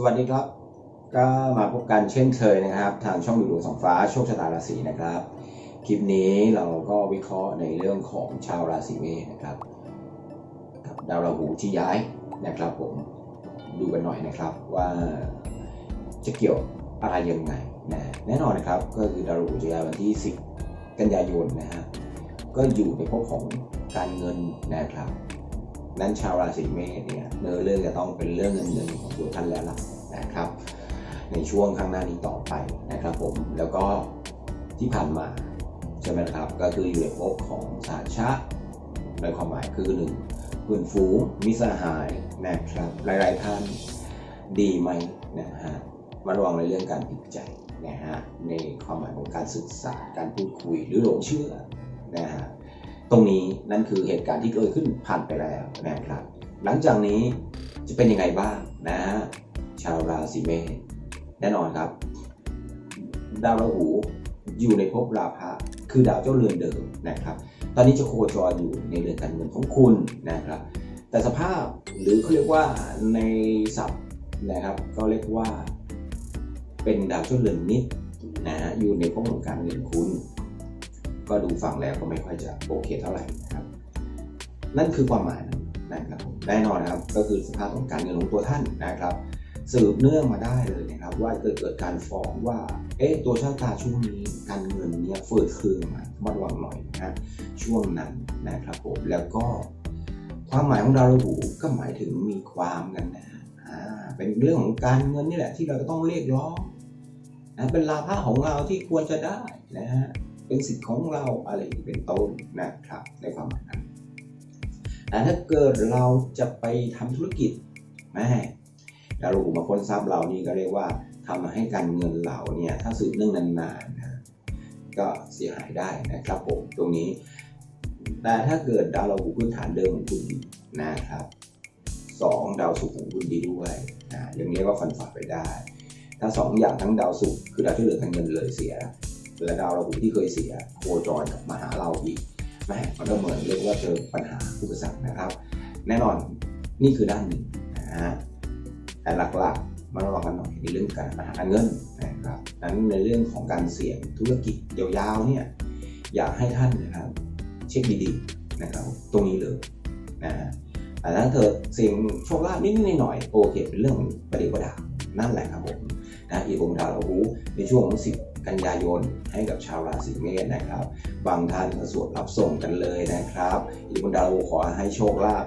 สวัสดีครับ ก็มาพบกันเช่นเคยนะครับ ทางช่องดูดวงสองฟ้าโชคชะตาราศีนะครับ คลิปนี้เราก็วิเคราะห์ในเรื่องของชาวราศีเมษนะครับกับดาวราหูที่ย้ายนะครับผมดูกันหน่อยนะครับว่าจะเกี่ยวอะไรยังไงนะแน่นอนนะครับก็คือดาวราหูจะย้ายวันที่ 10 กันยายนนะฮะก็อยู่ในภพของการเงินนะครับ นั้นชาวราศีเมษเนี่ยเนื้อเรื่องจะต้องเป็นเรื่องเงินเงินของตัวท่านแล้วล่ะนะครับ ในช่วงข้างหน้านี้ต่อไปนะครับผมแล้วก็ที่ผ่านมาใช่ไหมครับ ก็คืออยู่ในภพของสาชะในความหมายคือหนึ่งเพื่อนฝูงมิสหายนะครับหลายๆท่านดีไหมนะฮะมาระวังในเรื่องการผิดใจนะฮะในความหมายของการศึกษาการพูดคุยหรือหลงเชื่อนะฮะ ตรงนี้นั่นคือเหตุการณ์ที่เกิดขึ้นผ่านไปแล้วนะครับ หลังจากนี้จะเป็นยังไงบ้างนะฮะชาวราศีเมษแน่นอนครับ ดาวราหูอยู่ในภพราภะคือดาวเจ้าเรือนเดิมนะครับ ตอนนี้จะโคจรอยู่ในเรือนการเงินของคุณนะครับ แต่สภาพหรือเขาเรียกว่าในศัพท์นะครับก็เรียกว่า เป็นดาวเจ้าเรือนนิดนะฮะอยู่ในภพของการเงินคุณ ก็ดูฟังแล้วก็ไม่ค่อยจะโอเคเท่าไหร่นะครับ นั่นคือความหมายนะครับแน่นอนนะครับก็คือสภาพของการเงินของตัวท่านนะครับ สืบเนื่องมาได้เลยนะครับ ว่าเกิดเกิดการฟ้องว่าเอ๊ะตัวชาตาช่วงนี้การเงินเนี่ยเฟื่อเคืองมามาระวังหน่อยนะฮะช่วงนั้นนะครับผมแล้วก็ความหมายของดาวราหูก็หมายถึงมีความกันนะฮะอ่าเป็นเรื่องของการเงินนี่แหละที่เราจะต้องเรียกร้องนะเป็นลาภะของเราที่ควรจะได้นะฮะ เป็นสิทธิ์ของเราอะไรเป็นต้นนะครับในความหมายนั้นแต่ถ้าเกิดเราจะไปทำธุรกิจแม่ดาวราหูมาค้นทรัพย์เรานี่ก็เรียกว่าทำให้การเงินเราเนี่ยถ้าสืบเนื่องนานๆนะก็เสียหายได้นะครับผมตรงนี้ แต่ถ้าเกิดดาวราหูพื้นฐานเดิมของคุณดีนะครับสองดาวศุกร์ของคุณดีด้วยนะย่างนี้ก็ฟันฝ่าไปได้ ถ้าสองอย่างทั้งดาวศุกร์คือดาวที่เหลือการเงินเลยเสีย และดาวราหูที่เคยเสียโคจรกลับมาหาเราอีกแม่มันก็เหมือนเรียกว่าเจอปัญหาอุปสรรคนะครับ แน่นอนนี่คือด้านหนึ่งนะฮะแต่หลักๆมาระวังกันหน่อยในเรื่องการปัญหาการเงินนะครับนั้นในเรื่องของการเสี่ยงธุรกิจยาวๆเนี่ยอยากให้ท่านนะครับเช็คดีๆนะครับตรงนี้เลยนะฮะแต่ถ้าเกิดเสี่ยงโชคลาภนิดๆหน่อยๆโอเคเป็นเรื่องประเดี๋ยวประดาวนั่นแหละครับผมนะอีกองดาวราหูในช่วงของสิบ กันยายนให้กับชาวราศีเมษนะครับ บางท่านก็สวดรับส่งกันเลยนะครับอีกบนดาวขอให้โชคลาภ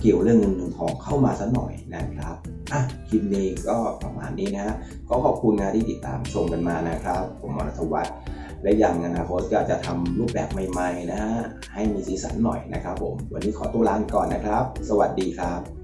เกี่ยวเรื่องเงินทองเข้ามาสักหน่อยนะครับอะคลิปนี้ก็ประมาณนี้นะฮะก็ขอบคุณนะที่ติดตามชมกันมานะครับ ผมมรทวัฒน์และอย่างอนาคตก็จะทำรูปแบบใหม่ ๆ นะฮะให้มีสีสันหน่อยนะครับผมวันนี้ขอตัวลาไปก่อนนะครับ สวัสดีครับ